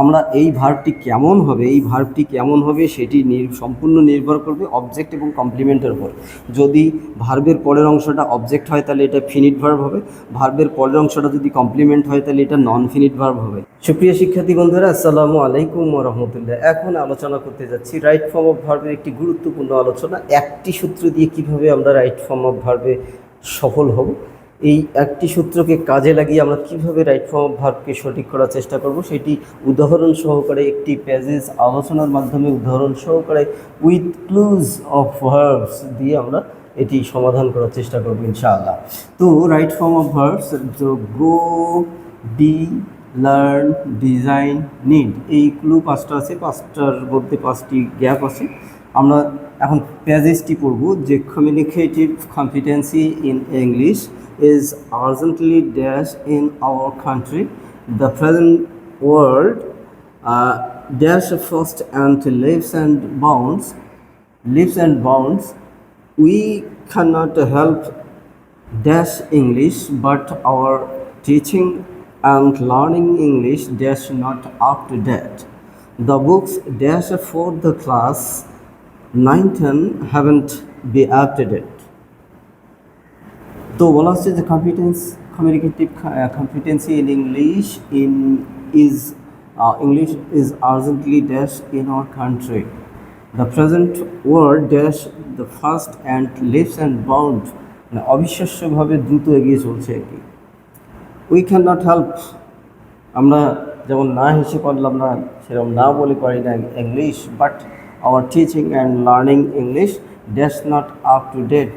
আমরা এই ভার্বটি কেমন হবে, এই ভার্বটি কেমন হবে সেটি সম্পূর্ণ নির্ভর করবে অবজেক্ট এবং কমপ্লিমেন্টের উপর। যদি ভার্বের পরের অংশটা অবজেক্ট হয় তাহলে এটা ফিনিট ভার্ব হবে ভার্বের পরের অংশটা যদি কমপ্লিমেন্ট হয় তাহলে এটা নন ফিনিট ভার্ব হবে। সুপ্রিয় শিক্ষার্থী বন্ধুরা, আসসালামু আলাইকুম রহমতুল্লাহ। এখন আলোচনা করতে যাচ্ছি রাইট ফর্ম অফ ভার্বের একটি গুরুত্বপূর্ণ আলোচনা। একটি সূত্র দিয়ে কীভাবে আমরা রাইট ফর্ম অফ ভার্বে সফল হব এই একটি সূত্রকে কাজে লাগিয়ে আমরা কীভাবে রাইট ফর্ম অফ ভার্বকে সঠিক করার চেষ্টা করব, সেটি উদাহরণ সহকারে একটি প্যাজেজ আলোচনার মাধ্যমে উদাহরণ সহকারে উইথ ক্লুজ অফ ভার্বস দিয়ে আমরা এটি সমাধান করার চেষ্টা করব ইনশাআল্লাহ। তো right form of verbs go the learn design need এই ক্লু পাঁচটা আছে, পাঁচটার মধ্যে পাঁচটি গ্যাপ আছে। আমরা এখন প্যাজেসটি পড়ব যে communicative competency in English is urgently dash in our country the present world dash first and lives and bounds lives and bounds, we cannot help dash English, but our teaching and learning English dash not up to date. The books dash for the class 9 10 haven't be up তো বলা হচ্ছে যে competence communicative competency in English in is English is urgently dash in our country the present word dash the first and leaps and bound মানে অবিশ্বাস্যভাবে দ্রুত এগিয়ে চলছে আর কি উই ক্যান নট হেল্প আমরা যেমন না হেসে পারলাম না, সেরকম না বলে পারি না English but our teaching and learning English dash not up to date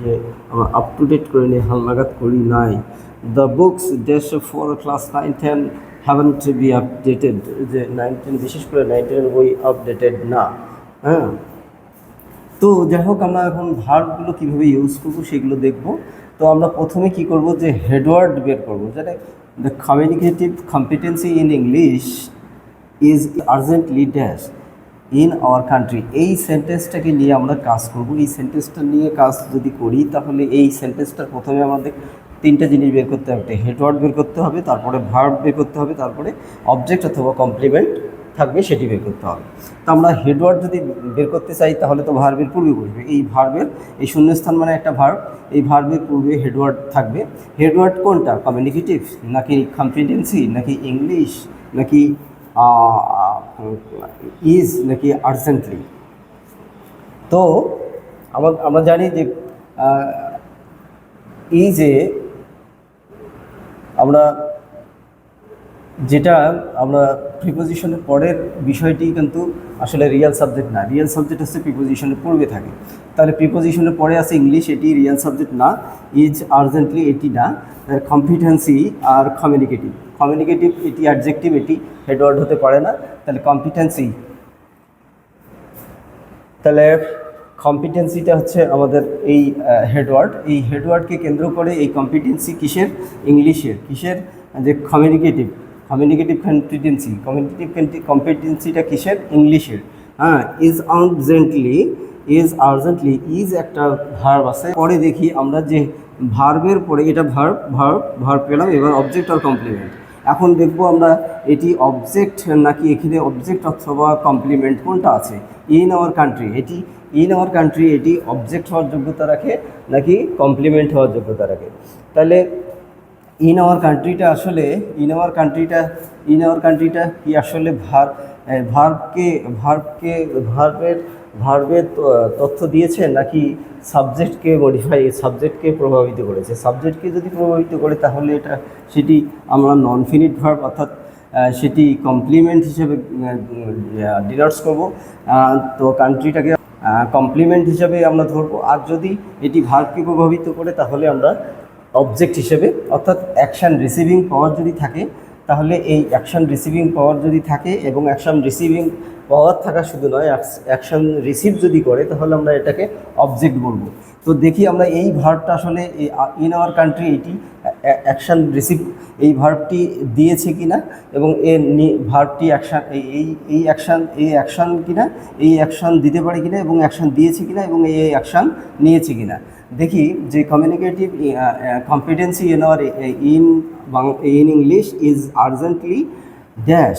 যে আমরা আপ টু ডেট করে নিয়ে হালনাগাদ করি নাই। The books dash for class nine ten haven't to be updated যে নাইন টেন বিশেষ করে নাইন টেনের বই আপডেটেড না। হ্যাঁ? তো যাই হোক, আমরা এখন ভার্বগুলো কীভাবে ইউজ করব সেগুলো দেখব। তো আমরা প্রথমে কি করব, যে হেডওয়ার্ড বের করব। যেটা the communicative competency in English is urgently dash in our country এই সেন্টেন্সটাকে নিয়ে আমরা কাজ করব। এই সেন্টেন্সটা নিয়ে কাজ যদি করি, তাহলে এই সেন্টেন্সটার প্রথমে আমাদের তিনটা জিনিস বের করতে হবে। একটা হেডওয়ার্ড বের করতে হবে, তারপরে ভার্ব বের করতে হবে, তারপরে অবজেক্ট অথবা কমপ্লিমেন্ট থাকবে সেটি বের করতে হবে। তো আমরা হেডওয়ার্ড যদি বের করতে চাই, তাহলে তো ভার্বের পূর্বে বসবে। এই ভার্বের এই শূন্যস্থান মানে একটা ভার্ব এই ভার্বের পূর্বে হেডওয়ার্ড থাকবে। হেডওয়ার্ড কোনটা? কমিউনিকেটিভ নাকি কনফিডেন্সি নাকি ইংলিশ নাকি ইজ নাকি আর্জেন্টলি তো আমার জানি যে ইজে আমরা যেটা আমরা প্রিপোজিশনের পরের বিষয়টি কিন্তু আসলে রিয়েল সাবজেক্ট না। রিয়েল সাবজেক্ট হচ্ছে প্রিপোজিশনের পূর্বে থাকে। তাহলে প্রিপোজিশনের পরে আছে ইংলিশ এটি রিয়েল সাবজেক্ট না। ইজ আর্জেন্টলি এটি না। কম্পিটেন্সি আর কমিউনিকেটিভ কমিউনিকেটিভ এটি অ্যাডজেক্টিভ এটি হেডওয়ার্ড হতে পারে না। তাহলে কম্পিটেন্সি তাহলে কম্পিটেন্সিটা হচ্ছে আমাদের এই হেডওয়ার্ড এই হেডওয়ার্ডকে কেন্দ্র করে এই কম্পিটেন্সি কিসের? ইংলিশের। কিসের? যে কমিউনিকেটিভ কমিউনিকেটিভ কম্পিটেন্সি কমিউনিকেটিভ কম্পিটেন্সিটা কিসের? ইংলিশের। হ্যাঁ is urgently is urgently is একটা ভার্ব আছে। পরে দেখি আমরা যে ভার্বের পরে, এটা ভার্ব ভার্ব ভার্ব পেলাম, এবার অবজেক্ট আর কমপ্লিমেন্ট এখন দেখব আমরা এটি অবজেক্ট নাকি এখানে অবজেক্ট অথবা কমপ্লিমেন্ট কোনটা আছে? ইন আওয়ার কান্ট্রি এটি ইন আওয়ার কান্ট্রি এটি অবজেক্ট হওয়ার যোগ্যতা রাখে নাকি কমপ্লিমেন্ট হওয়ার যোগ্যতা রাখে? তাহলে ইন আওয়ার কান্ট্রিটা আসলে ইন আওয়ার কান্ট্রিটা ইন আওয়ার কান্ট্রিটা কি আসলে ভার ভার্বকে ভার্বকে ভার্বের ভার্বের তথ্য দিয়েছে নাকি সাবজেক্টকে মডিফাই সাবজেক্টকে প্রভাবিত করেছে? সাবজেক্টকে যদি প্রভাবিত করে, তাহলে এটা, সেটি আমরা নন ফিনিট ভার্ব অর্থাৎ সেটি কমপ্লিমেন্ট হিসেবে ডিনার্স করব। তো কান্ট্রিটাকে কমপ্লিমেন্ট হিসেবে আমরা ধরবো। আর যদি এটি ভার্বকে প্রভাবিত করে, তাহলে আমরা অবজেক্ট হিসেবে, অর্থাৎ অ্যাকশান রিসিভিং পাওয়ার যদি থাকে তাহলে এই অ্যাকশন রিসিভিং পাওয়ার যদি থাকে এবং অ্যাকশন রিসিভিং পাওয়ার থাকা শুধু নয় অ্যাকশন রিসিভ যদি করে, তাহলে আমরা এটাকে অবজেক্ট বলব। তো দেখি আমরা এই ভার্বটা আসলে ইন আওয়ার কান্ট্রি এটি অ্যাকশান রিসিভ এই ভার্বটি দিয়েছে কিনা এবং এর ভার্বটি অ্যাকশান এই এই অ্যাকশান এই অ্যাকশান কিনা, এই অ্যাকশান দিতে পারে কিনা এবং অ্যাকশান দিয়েছে কিনা এবং এই অ্যাকশান নিয়েছে কিনা। দেখি যে communicative competency in our in in English is urgently dash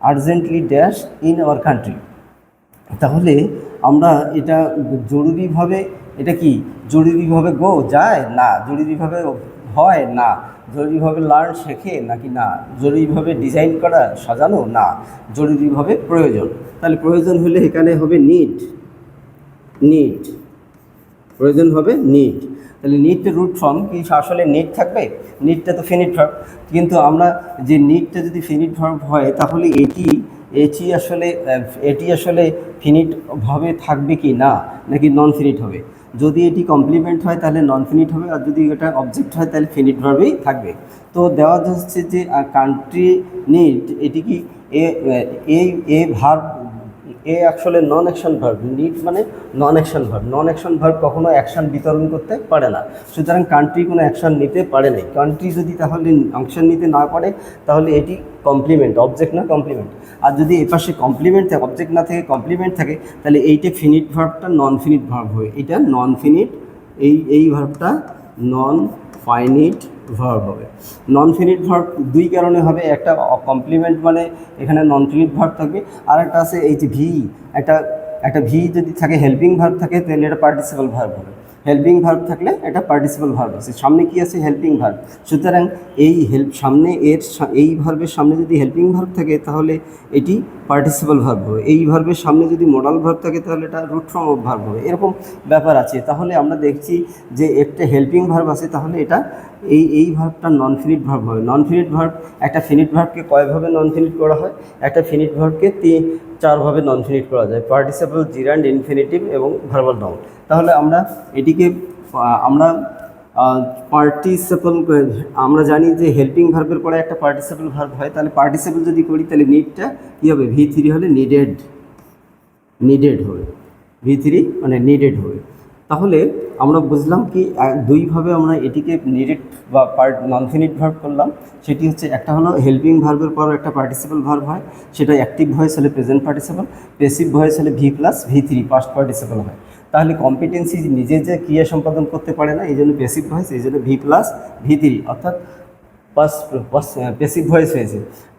urgently dash in our country তাহলে আমরা এটা জরুরিভাবে, এটা কি? জরুরিভাবে গো যায়? না। জরুরিভাবে হয়? না। জরুরিভাবে লার্ন শেখে নাকি না? জরুরিভাবে ডিজাইন করা, সাজানো? না। জরুরিভাবে প্রয়োজন। তাহলে প্রয়োজন হলে এখানে হবে নিড নিড প্রয়োজন হবে নিট তাহলে নিডটা রুট ফর্ম কি আসলে নিড থাকবে? নিটটা তো ফিনিট ভার্ব কিন্তু আমরা যে নিটটা যদি ফিনিট ভার্ব হয়, তাহলে এটি এটি আসলে এটি আসলে ফিনিট ভাবে থাকবে কি না? নাকি নন ফিনিট হবে? যদি এটি কমপ্লিমেন্ট হয়, তাহলে নন ফিনিট হবে। আর যদি এটা অবজেক্ট হয়, তাহলে ফিনিট ভার্বেই থাকবে। তো দেওয়া হচ্ছে যে কান্ট্রি নিট এটি কি এ এ ভার্ব এ আসলে নন অ্যাকশন ভার্ব নিড মানে non action verb non action verb কখনো অ্যাকশন বিতরণ করতে পারে না। সুতরাং কান্ট্রি কোনো অ্যাকশন নিতে পারে নাই। কান্ট্রি যদি তাহলে অ্যাকশন নিতে না পারে, তাহলে এটি কমপ্লিমেন্ট অবজেক্ট না কমপ্লিমেন্ট আর যদি এপাশে কমপ্লিমেন্ট থাকে অবজেক্ট না থেকে কমপ্লিমেন্ট থাকে, তাহলে এইটা ফিনিট ভার্বটা নন ফিনিট ভার্ব হয়। এটা নন ফিনিট এই এই ভার্বটা নন ফাইনিট ভার্ব হবে। নন ফিনিট ভার্ব দুই কারণে হবে, একটা কমপ্লিমেন্ট মানে এখানে নন ফিনিট ভার্ব থাকবে আর একটা আছে এই যে ভি, একটা একটা ভি যদি থাকে হেল্পিং ভার্ব থাকে, তাহলে এটা পার্টিসিপাল ভার্ব হবে। হেল্পিং ভার্ব থাকলে এটা পার্টিসিপাল ভার্ব আছে। সামনে কি আছে? হেল্পিং ভার্ব সুতরাং এই হেল্প সামনে এর এই ভার্বের সামনে যদি হেল্পিং ভার্ব থাকে, তাহলে এটি পার্টিসিপাল ভার্ব হবে। এই ভার্বের সামনে যদি মোডাল ভার্ব থাকে, তাহলে এটা রুট ফর্ম ভার্ব হবে। এরকম ব্যাপার আছে। তাহলে আমরা দেখছি যে একটা হেল্পিং ভার্ব আছে, তাহলে এটা এই এই ভার্বটা নন ফিনিট ভার্ব হবে। নন ফিনিট ভার্ব একটা ফিনিট ভার্বকে কয়ভাবে নন ফিনিট করা হয়? একটা ফিনিট ভার্বকে তিন চারভাবে নন ফিনিট করা যায়। পার্টিসিপাল জিরান্ড ইনফিনিটিভ এবং ভার্বাল নাউন তাহলে আমরা এটিকে আমরা পার্টিসিপাল আমরা জানি যে হেল্পিং ভার্বের পরে একটা পার্টিসিপাল ভার্ব হয়। তাহলে পার্টিসিপাল যদি করি, তাহলে নিডটা কী হবে? ভি থ্রি হলে নিডেড নিডেড হবে। ভি থ্রি মানে নিডেড হবে। তাহলে আমরা বুঝলাম কি দুইভাবে আমরা এটিকে নিডেড বা পার্ট নন ফিনিট ভার্ব করলাম। সেটি হচ্ছে একটা হলো হেল্পিং ভার্বের পর একটা পার্টিসিপাল ভার্ব হয়, সেটা অ্যাক্টিভ ভয়েস হলে প্রেজেন্ট পার্টিসিপাল পেসিভ ভয়েস হলে V plus V three past participle হয়। তাহলে কম্পিটেন্সি নিজে যে ক্রিয়া সম্পাদন করতে পারে না, এই জন্য পেসিভ ভয়েস এই জন্য ভি প্লাস ভি থ্রি অর্থাৎ পাস পেসিভ ভয়েস হয়েছে।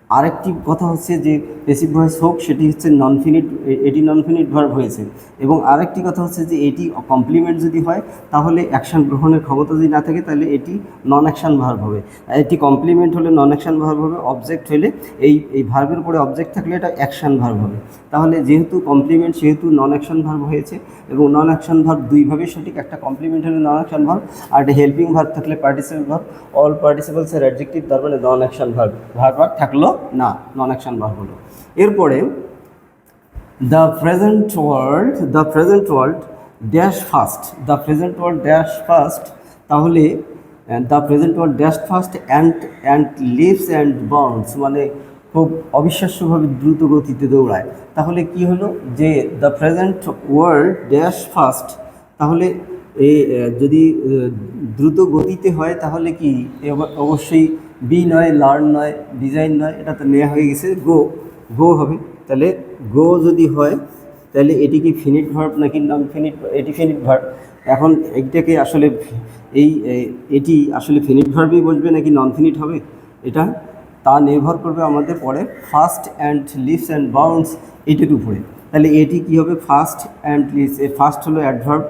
আরেকটি কথা হচ্ছে যে পেসিভ ভয়েস হোক, সেটি হচ্ছে নন ফিনিট এটি নন ফিনিট ভার্ব হয়েছে। এবং আরেকটি কথা হচ্ছে যে এটি কমপ্লিমেন্ট যদি হয়, তাহলে অ্যাকশন গ্রহণের ক্ষমতা যদি না থাকে, তাহলে এটি নন অ্যাকশন ভার্ব হবে। এটি কমপ্লিমেন্ট হলে নন অ্যাকশন ভার্ব হবে অবজেক্ট হলে এই এই ভার্বের উপরে অবজেক্ট থাকলে এটা অ্যাকশন ভার্ব হবে। তাহলে যেহেতু কমপ্লিমেন্ট সেহেতু নন অ্যাকশন ভার্ব হয়েছে, এবং নন অ্যাকশন ভার্ব দুইভাবে সঠিক, একটা কমপ্লিমেন্ট হলে নন অ্যাকশন ভার্ব আর একটা হেল্পিং ভার্ব থাকলে পার্টিসিপাল ভার্ব অল পার্টিসিপালসের অ্যাডজেক্টিভ তার মানে নন অ্যাকশন ভার্ব ভার্ব থাকল না নন অ্যাকশন ভার্ব হলো। এরপরে the present world the present world dash first the present world dash first তাহলে the present world dash first and and leaps and bounds মানে খুব অবিশ্বাস্যভাবে দ্রুত গতিতে দৌড়ায়। তাহলে কি হলো? যে the present world dash first তাহলে এ যদি দ্রুত গতিতে হয়, তাহলে কি? অবশ্যই বি নয় লার্ন নয় ডিজাইন নয়, এটা তো নেওয়া হয়ে গেছে গো গো হবে। তাহলে গো যদি হয়, তাহলে এটি কি ফিনিট ভার্ব নাকি নন ফিনিট এটি ফিনিট ভার্ব এখন এইটাকে আসলে এই এটি আসলে ফিনিট ভার্বই বসবে নাকি নন ফিনিট হবে? এটা তা নির্ভর করবে আমাদের পরে first and leaps and bounds এটির উপরে। তাহলে এটি কি হবে? ফার্স্ট অ্যান্ড লিভস ফার্স্ট হলো অ্যাডভার্ব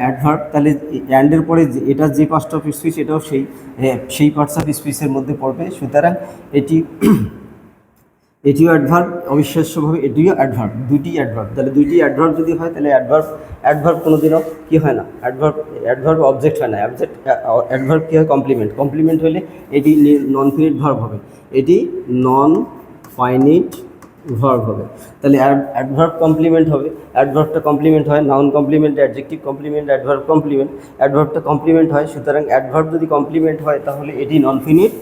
অ্যাডভার্ব তাহলে অ্যান্ডের পরে এটা যে পার্টস অফ স্পিচ এটাও সেই সেই পার্টস অফ স্পিচের মধ্যে পড়বে। সুতরাং এটি, এটিও অ্যাডভার্ব অবিশ্বাস্যভাবে এটিও অ্যাডভার্ব দুইটি অ্যাডভার্ব তাহলে দুইটি অ্যাডভার্ব যদি হয়, তাহলে অ্যাডভার্ব অ্যাডভার্ব কোনোদিনও কী হয় না? অ্যাডভার্ব অ্যাডভার্ব অবজেক্ট হয় না। অবজেক্ট অ্যাডভার্ব কী হয়? কমপ্লিমেন্ট কমপ্লিমেন্ট হলে এটি নন ফিনিট ভার্ব হবে। এটি নন ফাইনিট ভার্ব হবে। তাহলে অ্যাডভার্ব কমপ্লিমেন্ট হবে। অ্যাডভার্বটা কমপ্লিমেন্ট হয় noun complement adjective complement adverb complement অ্যাডভার্বটা complement হয়, সুতরাং অ্যাডভার্ব যদি কমপ্লিমেন্ট হয়, তাহলে এটি নন ফিনিট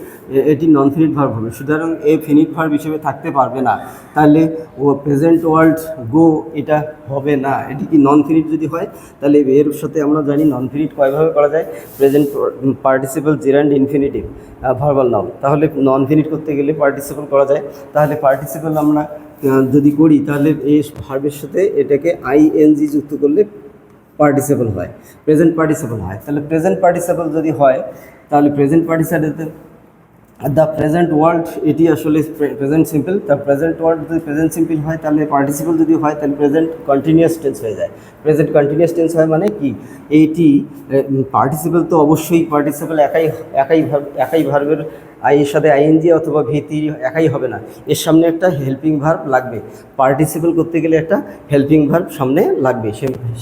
এটি নন ফিনিট ভার্ব হবে। সুতরাং এ ফিনিট ভার্ব হিসেবে থাকতে পারবে না। তাহলে ও প্রেজেন্ট ওয়ার্ল্ড গো এটা হবে না। এটি কি নন ফিনিট যদি হয়, তাহলে এর সাথে আমরা জানি নন ফিনিট কয়ভাবে করা যায়? Present participle gerund infinitive verbal noun তাহলে নন ফিনিট করতে গেলে পার্টিসিপাল করা যায়। তাহলে পার্টিসিপাল আমরা যদি করি, তাহলে এই ভার্বের সাথে এটাকে আইএনজি যুক্ত করলে পার্টিসিপাল হয়। প্রেজেন্ট পার্টিসিপাল হয়। তাহলে প্রেজেন্ট পার্টিসিপাল যদি হয়, তাহলে present participle the present world এটি আসলে present simple the present world যদি প্রেজেন্ট সিম্পল হয়, তাহলে পার্টিসিপল যদি হয়, তাহলে প্রেজেন্ট কন্টিনিউয়াস টেন্স হয়ে যায়। প্রেজেন্ট কন্টিনিউয়াস টেন্স হয় মানে কি? এইটি পার্টিসিপল তো অবশ্যই পার্টিসিপল একাই একাই একাই ভার্বের আই এর সাথে আইএনজি অথবা ভিতি একাই হবে না। এর সামনে একটা হেল্পিং ভার্ব লাগবে। পার্টিসিপেল করতে গেলে একটা হেল্পিং ভার্ব সামনে লাগবে।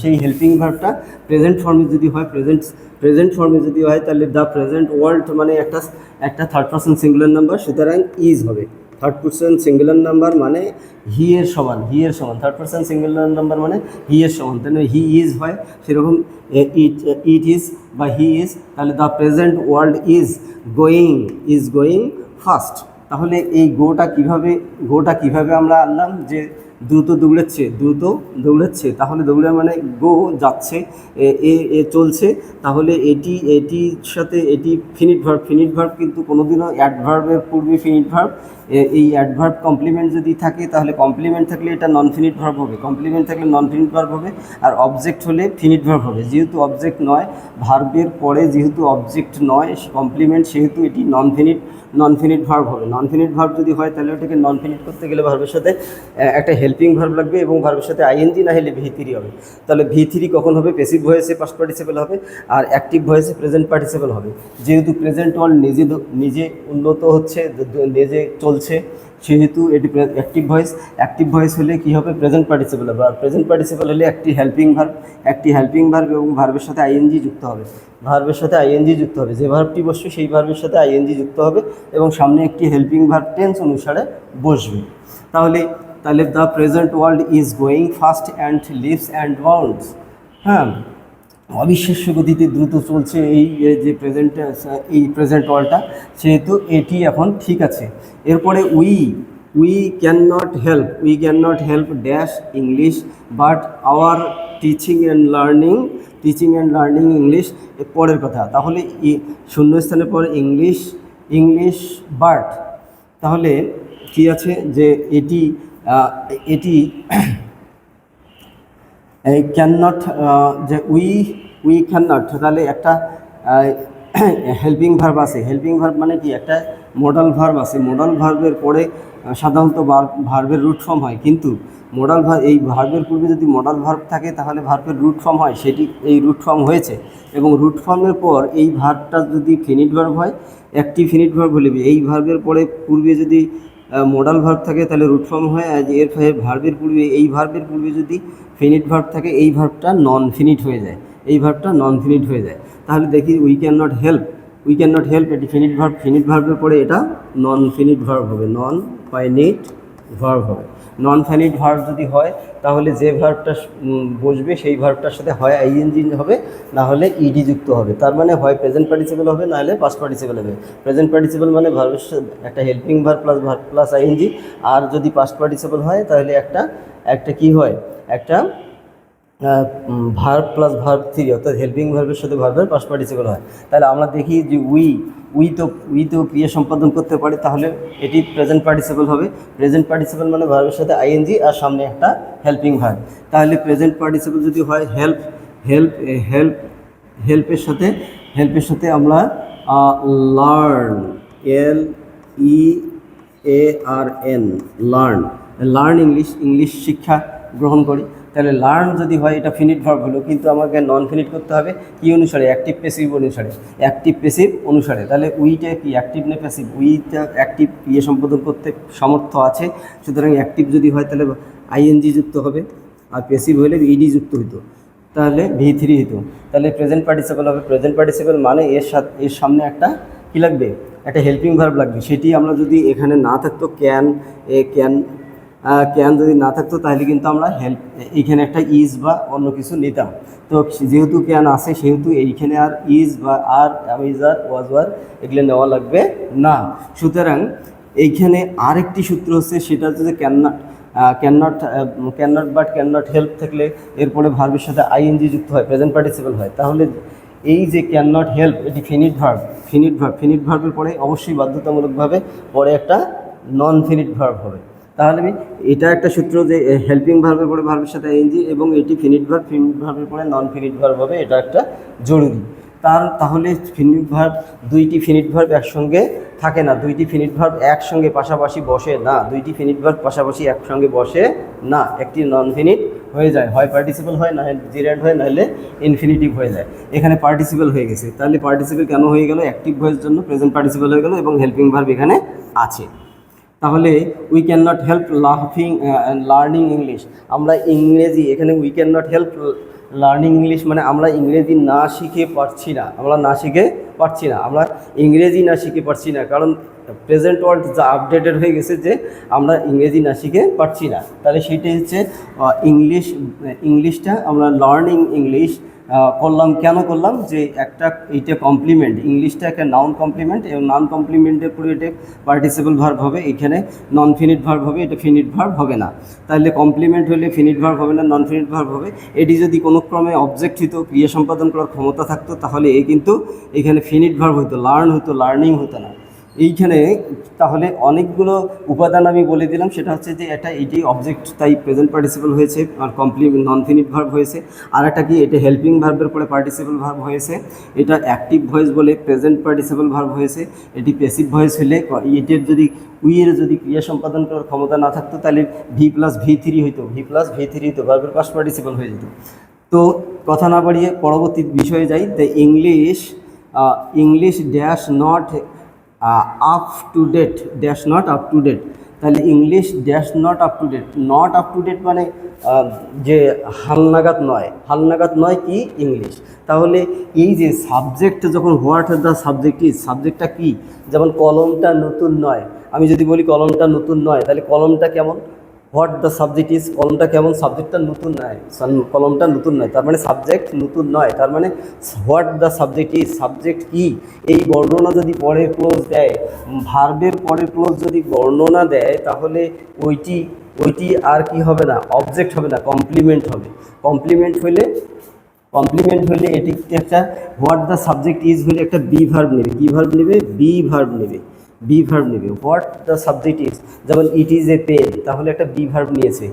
সেই হেল্পিং ভার্বটা প্রেজেন্ট ফর্মে যদি হয় প্রেজেন্ট প্রেজেন্ট ফর্মে যদি হয়, তাহলে দ্য প্রেজেন্ট ওয়ার্ল্ড মানে একটা একটা থার্ড পার্সন সিঙ্গুলার নাম্বার সুতরাং ইজ হবে। থার্ড পার্সন সিঙ্গুলার নাম্বার মানে হি এর সমান হি এর সমান। থার্ড পার্সন সিঙ্গুলার নাম্বার মানে হি এর সমান। তাহলে হি ইজ হয়, সেরকম ইট ইট ইজ বা হি ইজ তাহলে the present world is going is going fast তাহলে এই গোটা কীভাবে গোটা কীভাবে আমরা আনলাম যে দ্রুত দৌড়াচ্ছে দ্রুত দৌড়াচ্ছে। তাহলে দৌড়ে মানে গো যাচ্ছে, এ- এ চলছে। তাহলে এটি, এটির সাথে এটি ফিনিট ভার্ব ফিনিট ভার্ব কিন্তু কোনোদিনও অ্যাডভার্বের পূর্বে ফিনিট ভার্ব এই অ্যাডভার্ব কমপ্লিমেন্ট যদি থাকে, তাহলে কমপ্লিমেন্ট থাকলে এটা নন ফিনিট ভার্ব হবে। কমপ্লিমেন্ট থাকলে নন ফিনিট ভার্ব হবে, আর অবজেক্ট হলে ফিনিট ভার্ব হবে। যেহেতু অবজেক্ট নয় ভার্বের পরে যেহেতু অবজেক্ট নয় কমপ্লিমেন্ট সেহেতু এটি নন ফিনিট নন ফিনিট ভার্ব হবে। নন ফিনিট ভার্ব যদি হয়, তাহলে ওটাকে নন ফিনিট করতে গেলে ভার্বের সাথে একটা হেল্পিং ভার্ব লাগবে এবং ভার্বের সাথে আইএনজি না হলে ভি থ্রি হবে। তাহলে ভি থ্রি কখন হবে? প্যাসিভ ভয়েসে পাস্ট পার্টিসিপেল হবে আর অ্যাক্টিভ ভয়েসে প্রেজেন্ট পার্টিসিপেল হবে। যেহেতু প্রেজেন্ট ওয়ার্ল্ড নিজে নিজে উন্নত হচ্ছে নিজে চলছে, সেহেতু এটি অ্যাক্টিভ ভয়েস অ্যাক্টিভ ভয়েস হলে কী হবে? প্রেজেন্ট পার্টিসিপেল হবে। আর প্রেজেন্ট পার্টিসিপেল হলে একটি হেল্পিং ভার্ব একটি হেল্পিং ভার্ব এবং ভার্বের সাথে আইএনজি যুক্ত হবে। ভার্বের সাথে আইএনজি যুক্ত হবে। যে ভার্বটি বসবে, সেই ভার্বের সাথে আইএনজি যুক্ত হবে এবং সামনে একটি হেল্পিং ভার্ব টেন্স অনুসারে বসবে। তাহলে তাহলে the present world is going fast and leaps and bounds হ্যাঁ অবিশ্বাস্য গতিতে দ্রুত চলছে এই যে প্রেজেন্ট, এই প্রেজেন্ট ওয়ার্ল্ডটা, সেহেতু এটি এখন ঠিক আছে। এরপরে we we can not help, we can not help dash English, but our teaching and learning, teaching and learning English পরের কথা। তাহলে ই- শূন্যস্থানের পর ইংলিশ ইংলিশ, বাট, তাহলে কি আছে যে এটি এটি এই ক্যান নট যে উই উই ক্যান নট তাহলে একটা হেল্পিং ভার্ব আছে। হেল্পিং ভার্ব মানে কি? একটা মডাল ভার্ব আছে। মডাল ভার্বের পরে সাধারণত ভার্বের রুট ফর্ম হয়। কিন্তু মডাল ভার্ব এই ভার্বের পূর্বে যদি মডাল ভার্ব থাকে, তাহলে ভার্বের রুট ফর্ম হয়। সেটি এই রুট ফর্ম হয়েছে। এবং রুট ফর্মের পর এই ভার্বটা যদি ফিনিট ভার্ব হয়, একটি ফিনিট ভার্ব হলে, এই ভার্বের পরে পূর্বে যদি মোডাল ভার্ব থাকে, তাহলে রুট ফর্ম হয়, আর এর ফলে ভার্বের পূর্বে, এই ভার্বের পূর্বে যদি ফিনিট ভার্ব থাকে, এই ভার্বটা নন ফিনিট হয়ে যায়। এই ভার্বটা নন ফিনিট হয়ে যায়। তাহলে দেখি we can not help we can not help এটি ফিনিট ভার্ব ফিনিট ভার্বের পরে এটা নন ফিনিট ভার্ব হবে নন ফাইনিট ভার্ব হবে। নন ফাইনিট ভার্ভ যদি হয়, তাহলে যে ভার্ভটা বসবে, সেই ভার্ভটার সাথে হয় আইএনজি হবে, না হলে ইডি যুক্ত হবে। তার মানে হয় প্রেজেন্ট পার্টিসিপেল হবে, না হলে পাস্ট পার্টিসিপেল হবে। প্রেজেন্ট পার্টিসিপেল মানে ভার্বের সাথে একটা helping verb plus verb plus ING আর যদি পাস্ট পার্টিসিপেল হয়, তাহলে একটা একটা কি হয়? একটা ভার্ব প্লাস ভার্ব থ্রি অর্থাৎ হেল্পিং ভার্বের সাথে ভার্বের পাস্ট পার্টিসিপল হয়। তাহলে আমরা দেখি যে উই উই তো উই তো ক্রিয়া সম্পাদন করতে পারে, তাহলে এটি প্রেজেন্ট পার্টিসিপল হবে। প্রেজেন্ট পার্টিসিপল মানে ভার্বের সাথে আইএনজি আর সামনে একটা হেল্পিং ভার্ব তাহলে প্রেজেন্ট পার্টিসিপল যদি হয় হেল্প হেল্প হেল্প হেল্পের সাথে হেল্পের সাথে আমরা learn L E A R N learn learn English English শিক্ষা গ্রহণ করি। তাহলে লার্ন যদি হয়, এটা ফিনিট ভার্ব হলো, কিন্তু আমাকে নন ফিনিট করতে হবে কি অনুসারে? অ্যাক্টিভ পেসিভ অনুসারে। অ্যাক্টিভ পেসিভ অনুসারে। তাহলে উইটা কি? অ্যাক্টিভ না প্যাসিভ উইটা অ্যাক্টিভ ইয়ে সম্পাদন করতে সমর্থ আছে। সুতরাং অ্যাক্টিভ যদি হয়, তাহলে আইএনজি যুক্ত হবে। আর পেসিভ হলে ইডি যুক্ত হতো তাহলে ভি থ্রি হতো তাহলে প্রেজেন্ট পার্টিসিপল হবে। প্রেজেন্ট পার্টিসিপল মানে এর সাথে, এর সামনে একটা কী লাগবে? একটা হেল্পিং ভার্ব লাগবে। সেটি আমরা যদি এখানে না থাকতো ক্যান এ ক্যান ক্যান যদি না থাকতো, তাহলে কিন্তু আমরা হেল্প এইখানে একটা ইজ বা অন্য কিছু নিতাম। তো যেহেতু ক্যান আছে, সেহেতু এইখানে আর ইজ বা আর ইজ আর ওয়াজ ওয়ার এগুলো নেওয়া লাগবে না। সুতরাং এইখানে আরেকটি সূত্র হচ্ছে, সেটা হচ্ছে যে না can not can not but can not help থাকলে এরপরে ভার্বের সাথে আইএনজি যুক্ত হয় প্রেজেন্ট পার্টিসিপল হয়। তাহলে এই যে ক্যান নট হেল্প এটি ফিনিট ভার্ব ফিনিট ভার্ব ফিনিট ভার্বের পরে অবশ্যই বাধ্যতামূলকভাবে পরে একটা নন ফিনিট ভার্ব হবে। তাহলে আমি, এটা একটা সূত্র যে হেল্পিং ভার্বের পরে ভার্বের সাথে আইএনজি এবং এটি ফিনিট ভার্ব ফিনিট ভার্বের পরে নন ফিনিট ভার্ব হবে, এটা একটা জরুরি। তার, তাহলে ফিনিট ভার্ব দুইটি ফিনিট ভার্ব একসঙ্গে থাকে না, দুইটি ফিনিট ভার্ব একসঙ্গে পাশাপাশি বসে না, দুইটি ফিনিট ভার্ব পাশাপাশি একসঙ্গে বসে না, একটি নন ফিনিট হয়ে যায়, হয় পার্টিসিপল হয়, না জিরান্ড হয় নাহলে ইনফিনিটিভ হয়ে যায়। এখানে পার্টিসিপল হয়ে গেছে, তাহলে পার্টিসিপল কেন হয়ে গেল? অ্যাক্টিভ ভয়েস জন্য প্রেজেন্ট পার্টিসিপল হয়ে গেল এবং হেল্পিং ভার্ব এখানে আছে। তাহলে উই ক্যান নট হেল্প লাফিং লার্নিং ইংলিশ আমরা ইংরেজি, এখানে we can not help learning English মানে আমরা ইংরেজি না শিখে পারছি না। আমরা না শিখে পারছি না। আমরা ইংরেজি না শিখে পারছি না। কারণ প্রেজেন্ট ওয়ার্ল্ড যা আপডেটেড হয়ে গেছে যে আমরা ইংরেজি না শিখে পারছি না। তাহলে সেইটাই হচ্ছে ইংলিশ ইংলিশটা আমরা লার্নিং ইংলিশ করলাম, কেন করলাম? যে একটা এইটা কমপ্লিমেন্ট ইংলিশটা একটা নাউন কমপ্লিমেন্ট এবং নাউন কমপ্লিমেন্টের পরে এটা পার্টিসিপল ভার্ব হবে, এখানে নন ফিনিট ভার্ব হবে, এটা ফিনিট ভার্ব হবে না। তাহলে কমপ্লিমেন্ট হলে ফিনিট ভার্ব হবে না নন ফিনিট ভার্ব হবে? এটি যদি কোনো ক্রমে অবজেক্ট হতো ক্রিয়া সম্পাদন করার ক্ষমতা থাকতো, তাহলে এ কিন্তু এখানে ফিনিট ভার্ব হতো লার্ন হতো লার্নিং হতো না। এইখানে তাহলে অনেকগুলো উপাদান আমি বলে দিলাম। সেটা হচ্ছে যে এটা এটি অবজেক্ট তাই প্রেজেন্ট পার্টিসিপল হয়েছে আর কমপ্লিমেন্ট নন ফিনিট ভার্ব হয়েছে। আর একটা কি, এটা হেল্পিং ভার্বের পরে পার্টিসিপল ভার্ব হয়েছে। এটা অ্যাক্টিভ ভয়েস বলে প্রেজেন্ট পার্টিসিপল ভার্ব হয়েছে। এটি প্যাসিভ ভয়েস হলে এটির যদি উইয়ের যদি ক্রিয়া সম্পাদন করার ক্ষমতা না থাকতো, তাহলে ভি প্লাস ভি থ্রি হইতো। ভি প্লাস ভি থ্রি হইতো ভার্বের পাস পার্টিসিপল হয়ে যেত। তো কথা না বাড়িয়ে পরবর্তী বিষয়ে যাই। The English English dash not up to date dash not up to date তাহলে English dash not up to date not up to date মানে যে হালনাগাদ নয়। হালনাগাদ নয় কি? ইংলিশ তাহলে এই যে সাবজেক্ট যখন হোয়াট দ্য সাবজেক্ট ইজ সাবজেক্টটা কি? যেমন কলমটা নতুন নয়। আমি যদি বলি কলমটা নতুন নয়, তাহলে কলমটা কেমন? হোয়াট দ্য সাবজেক্ট ইজ কলমটা কেমন সাবজেক্টটা নতুন নয় কলমটা নতুন নয়, তার মানে সাবজেক্ট নতুন নয়, তার মানে what the subject is subject কি? এই বর্ণনা যদি পরে ক্লোজ দেয় ভার্বের পরে ক্লোজ যদি বর্ণনা দেয়, তাহলে ওইটি ওইটি আর কি হবে না অবজেক্ট হবে না কমপ্লিমেন্ট হবে। কমপ্লিমেন্ট হলে কমপ্লিমেন্ট হলে এটি একটা হোয়াট দ্য সাবজেক্ট ইজ হলে একটা বি ভার্ব নেবে কী ভার্ব নেবে বি ভার্ব নেবে। বি ভার্ব নেবে। হোয়াট দ্য সাবজেক্ট ইজ যেমন ইট ইজ এ পেন তাহলে একটা বি ভার্ব নিয়েছে।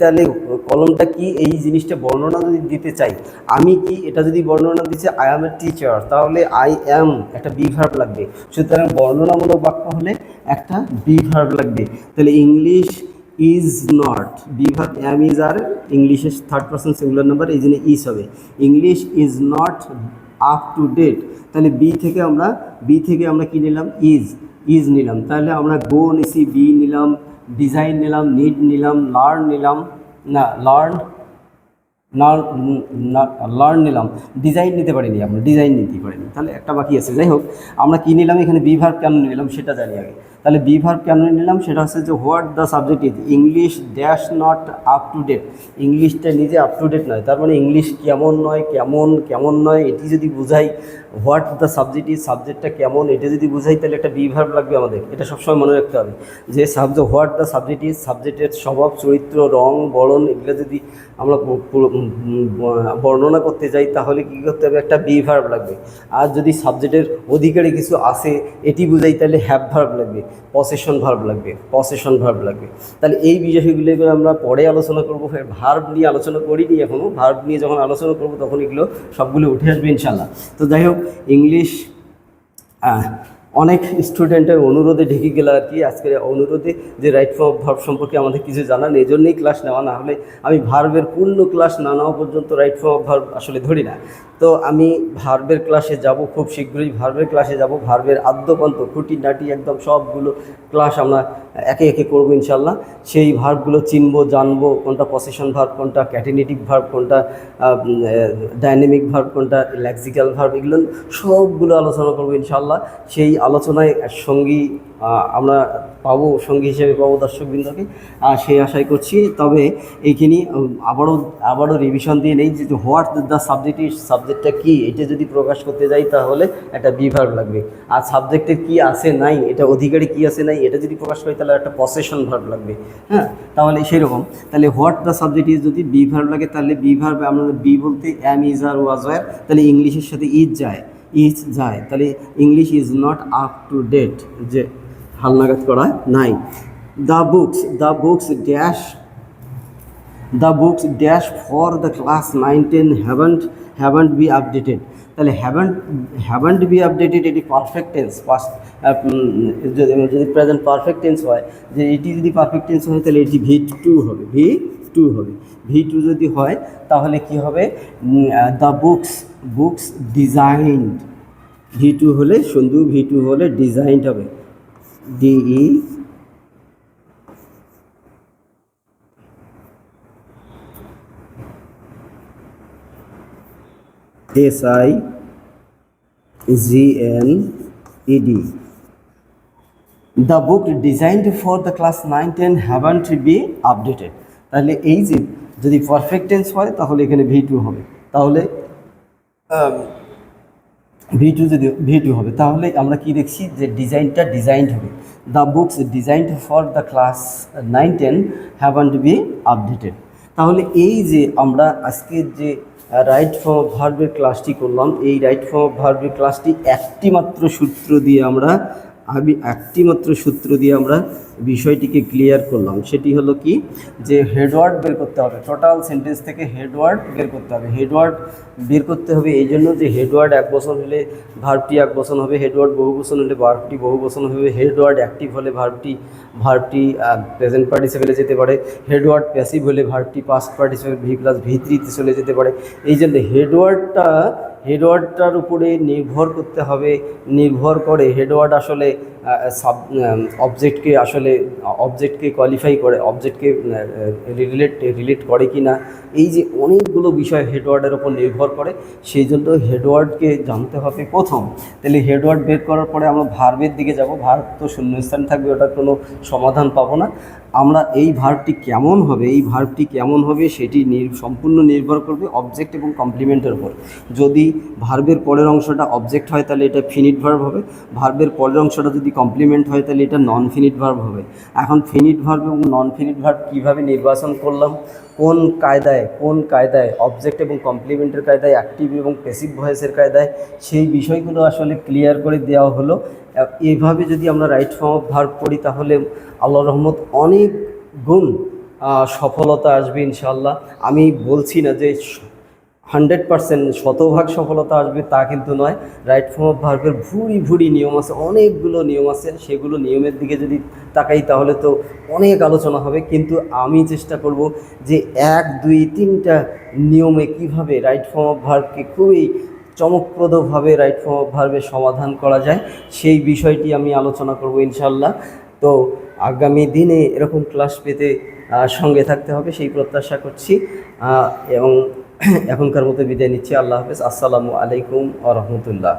তাহলে কলমটা কি এই জিনিসটা বর্ণনা যদি দিতে চাই? আমি কি এটা যদি বর্ণনা দিচ্ছে আই অ্যাম এ টিচার তাহলে আই অ্যাম একটা বি ভার্ব লাগবে। সুতরাং বর্ণনামূলক বাক্য হলে একটা বি ভার্ব লাগবে। তাহলে English is not be verb am is আর ইংলিশের থার্ড পার্সন সিঙ্গুলার নাম্বার এই জন্য ইজ হবে। English is not up to date তাহলে বি থেকে আমরা বি থেকে আমরা কি নিলাম? ইজ ইজ নিলাম তাহলে আমরা গো নিছি বি নিলাম ডিজাইন নিলাম নিড নিলাম লার্ন নিলাম না লার্ন লার্ন নিলাম ডিজাইন নিতে পারিনি আমরা ডিজাইন নিতে পারিনি। তাহলে একটা বাকি আছে। যাই হোক, আমরা কী নিলাম এখানে? বিভার কেন নিলাম সেটা জানি আগে। তাহলে বি ভার্ব কেন নিলাম? সেটা হচ্ছে যে what the subject is English dash not up to date. ইংলিশটা নিজে আপ টু ডেট নয়, তার মানে ইংলিশ কেমন নয়, কেমন কেমন নয়, এটি যদি বুঝাই, হোয়াট দ্য সাবজেক্ট ইজ, সাবজেক্টটা কেমন, এটা যদি বুঝাই, তাহলে একটা বি ভার্ব লাগবে আমাদের। এটা সবসময় মনে রাখতে হবে। যে subject what the subject is, সাবজেক্টের স্বভাব, চরিত্র, রং, বরণ, এগুলো যদি আমরা বর্ণনা করতে যাই, তাহলে কী করতে হবে? একটা বি ভার্ব লাগবে। আর যদি সাবজেক্টের অধিকারী কিছু আসে, এটি বুঝাই, তাহলে হ্যাভ ভার্ব লাগবে। পসেশন ভার্ব লাগবে পসেশন ভার্ব লাগবে। তাহলে এই বিষয়গুলো এগুলো আমরা পরে আলোচনা করব ভার্ব নিয়ে আলোচনা করিনি এখনও ভার্ব নিয়ে যখন আলোচনা করব তখন এগুলো সবগুলো উঠে আসবে ইনশাল্লাহ তো যাই হোক ইংলিশ অনেক স্টুডেন্টের অনুরোধে ঢেকে গেল আর কি। আজকের অনুরোধে যে রাইট ফর্ম ভার্ব সম্পর্কে আমাদের কিছু জানান এই জন্যই ক্লাস নেওয়া। না হলে আমি ভার্বের পূর্ণ ক্লাস না নেওয়া পর্যন্ত রাইট ফর্ম ভার্ব আসলে ধরি না। তো আমি ভার্বের ক্লাসে যাব, খুব শীঘ্রই ভার্বের ক্লাসে যাব। ভার্বের আদ্যপন্ত, খুঁটি, নাটি, একদম সবগুলো ক্লাস আমরা একে একে করব ইনশাল্লাহ। সেই ভার্বগুলো চিনবো, জানব, কোনটা পসেশন ভার্ব, কোনটা ক্যাটিনেটিভ ভার্ব, কোনটা ডাইনামিক ভার্ব, কোনটা লেক্সিক্যাল ভার্ব, এগুলো সবগুলো আলোচনা করব ইনশাল্লাহ। সেই আলোচনায় সঙ্গী আমরা পাবো, সঙ্গী হিসেবে পাবো দর্শকবৃন্দকে। আর সেই আশাই করছি। তবে এইখানে আবারও আবারও রিভিশন দিয়ে নেই যে হোয়াট দ্য সাবজেক্ট ইজ সাবজেক্টটা কী, এটা যদি প্রকাশ করতে যাই তাহলে একটা বিভার লাগবে। আর সাবজেক্টের কি আছে, নাই, এটা অধিকারী কি আছে, নাই, এটা যদি প্রকাশ করি তাহলে একটা পসেশন ভার্ব লাগবে। হ্যাঁ? তাহলে সেই রকম তাহলে হোয়াট দ্য সাবজেক্ট ইজ যদি বি লাগে, তাহলে বি আমরা বি বলতে অ্যাম ইজ আর ওয়াজ ওয়ার তাহলে ইংলিশের সাথে ইজ যায় ইজ যায়। তাহলে English is not up to date যে হালনাগাদ করা নাই। The books the books dash the books dash for the class 9 10 haven't haven't be updated তাহলে হ্যাভেন্ট হ্যাভেন্ট বি আপডেটেড এটি পারফেক্ট টেন্স যদি প্রেজেন্ট পারফেক্ট টেন্স হয় যে এটি যদি পারফেক্ট টেন্স হয়, তাহলে এটি ভি টু হবে ভি টু হবে। ভি টু যদি হয়, তাহলে কি হবে? The books books designed V two হলে সন্ধু ভি টু হলে ডিজাইনড হবে। D E S I G N E D the book designed for the class nine ten haven't be updated তাহলে এই যে যদি পারফেক্ট টেন্স হয়, তাহলে এখানে ভি টু হবে। তাহলে ভি টু যদি ভিডিও হবে, তাহলে আমরা কি দেখছি যে ডিজাইনটা ডিজাইনড হবে। The books designed for the class nine ten haven't be updated তাহলে এই যে আমরা আজকে যে রাইট ফর ভার্বের ক্লাসটি করলাম, এই রাইট ফর ভার্বের ক্লাসটি একটি মাত্র সূত্র দিয়ে আমরা আমি একটি মাত্র সূত্র দিয়ে আমরা বিষয়টিকে ক্লিয়ার করলাম। সেটি হলো কি? যে হেডওয়ার্ড বের করতে হবে। টোটাল সেন্টেন্স থেকে হেডওয়ার্ড বের করতে হবে। হেডওয়ার্ড বের করতে হবে এই জন্য যে হেডওয়ার্ড এক বছর হলে ভার্বটি এক বছর হবে, হেডওয়ার্ড বহু বছর হলে ভার্বটি বহু বছর হবে, হেডওয়ার্ড অ্যাক্টিভ হলে ভার্বটি ভার্বটি প্রেজেন্ট পার্টিসিপেলে যেতে পারে, হেডওয়ার্ড প্যাসিভ হলে ভার্বটি past participle V plus V থ্রিতে চলে যেতে পারে। এই জন্য হেডওয়ার্ডটা হেডওয়ার্ডটার উপরে নির্ভর করতে হবে। নির্ভর করে হেডওয়ার্ড আসলে সাব অবজেক্টকে আসলে অবজেক্টকে কোয়ালিফাই করে অবজেক্টকে রিলেট রিলেট করে কি না এই যে অনেকগুলো বিষয় হেডওয়ার্ডের ওপর নির্ভর করে, সেই জন্য হেডওয়ার্ডকে জানতে হবে প্রথম। তাহলে হেডওয়ার্ড বের করার পরে আমরা ভার্বের দিকে যাব। ভার্ব তো শূন্যস্থান থাকবে, ওটার কোনো সমাধান পাবো না। আমরা এই ভার্বটি কেমন হবে, এই ভার্বটি কেমন হবে, সেটি সম্পূর্ণ নির্ভর করবে অবজেক্ট এবং কমপ্লিমেন্টের উপর। যদি ভার্বের পরের অংশটা অবজেক্ট হয়, তাহলে এটা ফিনিট ভার্ব হবে। ভার্বের পরের অংশটা যদি কমপ্লিমেন্ট হয়, তাহলে এটা নন ফিনিট ভার্ব হবে। এখন ফিনিট ভার্ব এবং নন ফিনিট ভার্ব কীভাবে নির্বাচন করলাম? কোন কায়দায় কোন কায়দায় অবজেক্ট এবং কমপ্লিমেন্টের কায়দায় অ্যাক্টিভ এবং প্যাসিভ ভয়েসের কায়দায়? সেই বিষয়গুলো আসলে ক্লিয়ার করে দেওয়া হলো। এভাবে যদি আমরা রাইট ফর্ম অফ ভার্ব করি তাহলে আল্লাহ রহমত অনেক গুণ সফলতা আসবে ইনশাল্লাহ আমি বলছি না যে হান্ড্রেড পার্সেন্ট শতভাগ সফলতা আসবে তা কিন্তু নয়। রাইট ফর্ম অফ ভার্বের ভুরি ভুরি নিয়ম আছে, অনেকগুলো নিয়ম আছে। সেগুলো নিয়মের দিকে যদি তাকাই তাহলে তো অনেক আলোচনা হবে। কিন্তু আমি চেষ্টা করব যে এক, দুই, তিনটা নিয়মে কীভাবে রাইট ফর্ম অফ ভার্বকে খুবই চমকপ্রদভাবে রাইট ফর্ম অফ ভার্বের সমাধান করা যায়, সেই বিষয়টি আমি আলোচনা করব ইনশাল্লাহ তো আগামী দিনে এরকম ক্লাস পেতে সঙ্গে থাকতে হবে, সেই প্রত্যাশা করছি। এবং এখনকার মতো বিদায় নিচ্ছি। আল্লাহ হাফেজ। আসসালামু আলাইকুম আ রহমতুল্লাহ।